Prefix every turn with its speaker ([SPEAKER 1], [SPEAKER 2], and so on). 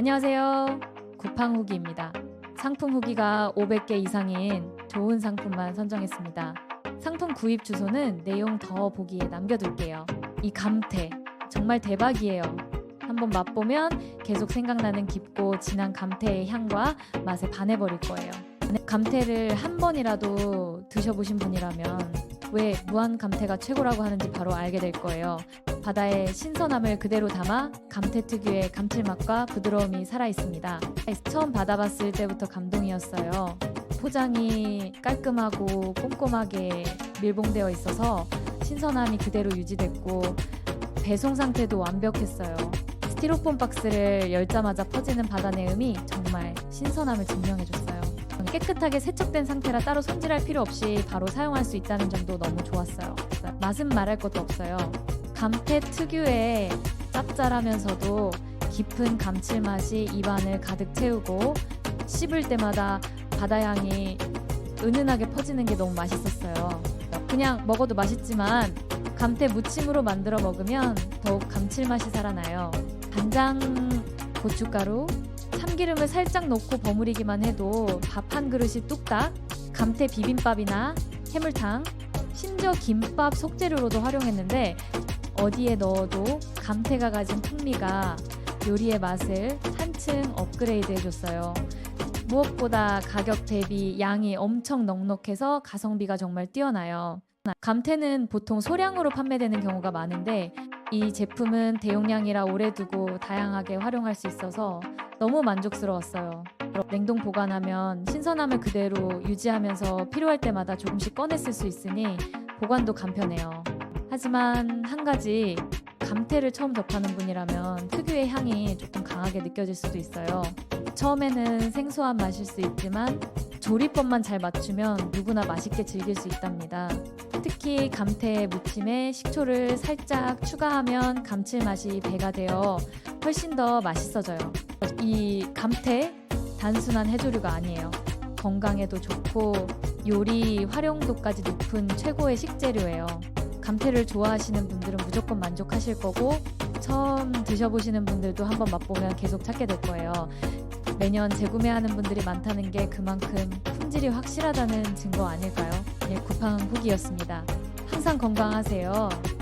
[SPEAKER 1] 안녕하세요. 쿠팡 후기입니다. 상품 후기가 500개 이상인 좋은 상품만 선정했습니다. 상품 구입 주소는 내용 더 보기에 남겨둘게요. 이 감태 정말 대박이에요. 한번 맛보면 계속 생각나는 깊고 진한 감태의 향과 맛에 반해버릴 거예요. 감태를 한 번이라도 드셔보신 분이라면 왜 무한 감태가 최고라고 하는지 바로 알게 될 거예요. 바다의 신선함을 그대로 담아 감태 특유의 감칠맛과 부드러움이 살아 있습니다. 처음 받아봤을 때부터 감동이었어요. 포장이 깔끔하고 꼼꼼하게 밀봉되어 있어서 신선함이 그대로 유지됐고 배송 상태도 완벽했어요. 스티로폼 박스를 열자마자 퍼지는 바다 내음이 정말 신선함을 증명해줬어요. 깨끗하게 세척된 상태라 따로 손질할 필요 없이 바로 사용할 수 있다는 점도 너무 좋았어요. 맛은 말할 것도 없어요. 감태 특유의 짭짤하면서도 깊은 감칠맛이 입안을 가득 채우고 씹을 때마다 바다향이 은은하게 퍼지는 게 너무 맛있었어요. 그냥 먹어도 맛있지만 감태 무침으로 만들어 먹으면 더욱 감칠맛이 살아나요. 간장, 고춧가루, 참기름을 살짝 넣고 버무리기만 해도 밥 한 그릇이 뚝딱 감태 비빔밥이나 해물탕, 심지어 김밥 속재료로도 활용했는데 어디에 넣어도 감태가 가진 풍미가 요리의 맛을 한층 업그레이드 해줬어요. 무엇보다 가격 대비 양이 엄청 넉넉해서 가성비가 정말 뛰어나요. 감태는 보통 소량으로 판매되는 경우가 많은데 이 제품은 대용량이라 오래 두고 다양하게 활용할 수 있어서 너무 만족스러웠어요. 냉동 보관하면 신선함을 그대로 유지하면서 필요할 때마다 조금씩 꺼내 쓸 수 있으니 보관도 간편해요. 하지만 한 가지 감태를 처음 접하는 분이라면 특유의 향이 조금 강하게 느껴질 수도 있어요. 처음에는 생소한 맛일 수 있지만 조리법만 잘 맞추면 누구나 맛있게 즐길 수 있답니다. 특히 감태 무침에 식초를 살짝 추가하면 감칠맛이 배가 되어 훨씬 더 맛있어져요. 이 감태 단순한 해조류가 아니에요. 건강에도 좋고 요리 활용도까지 높은 최고의 식재료예요. 감태를 좋아하시는 분들은 무조건 만족하실 거고 처음 드셔보시는 분들도 한번 맛보면 계속 찾게 될 거예요. 매년 재구매하는 분들이 많다는 게 그만큼 품질이 확실하다는 증거 아닐까요? 예, 쿠팡 후기였습니다. 항상 건강하세요.